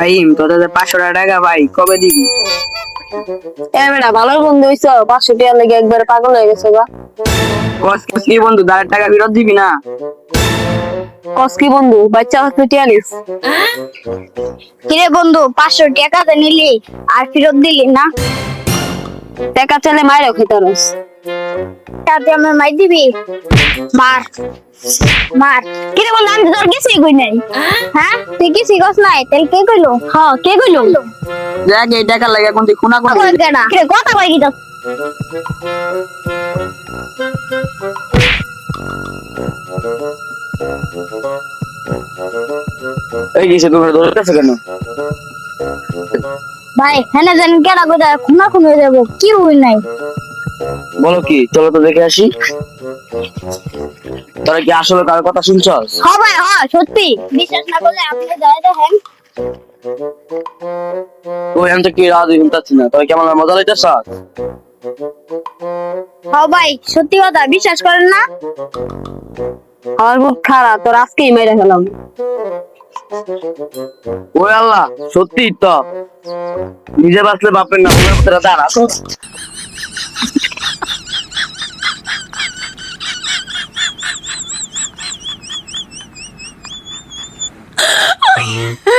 I'm তোদের পাঁচশো টাকা ভাই কবে দিবি? এ বেটা ভালো বন্ধু হইছো পাঁচশো টাকা লেগে একবারে পাগল হয়ে গেছে গা। কস কস বন্ধু দাঁড়ের টাকা ফেরত দিবি না? কস কি বন্ধু বাচ্চা নিস কিরে বন্ধু পাঁচশো টাকা নিলি আর ফেরত দিলি না? টাকা চাইলে মায়েরও খেতে রস তাতে আমার মাই দিবি? মার মার। কিরে বন্ধু আমি তোর গেছি কই নাই। হ্যাঁ? তুই গেছি গছ নাই? তাহলে কে কইলো? হ্যাঁ কে কইলো? দেখ এই টাকা লাগে এখন তুই খুনা কোন কিরে কথা কই কি তো এই গেছে তোমরা ধরতেছো কেন? ভাই হ্যাঁ জান কেডা কইতা খুনা খুন হয়ে যাব। কি হই নাই? বলো কি চলো তো দেখে আসি। তোরা কি আসলে কার কথা শুনছস? হ্যাঁ ভাই হ্যাঁ সত্যি। বিশ্বাস না করলে আপনি যাই দেখেন ওই আমি তো কি দিন না। তোরা কেমন মজা লাইতেছ হ্যাঁ ভাই সত্যি কথা বিশ্বাস করেন না? আমার খুব খারাপ তোর আজকেই মেরে ফেলাম। ওই আল্লাহ সত্যি তো। নিজে বাঁচলে বাপের না দাঁড়া mm-hmm.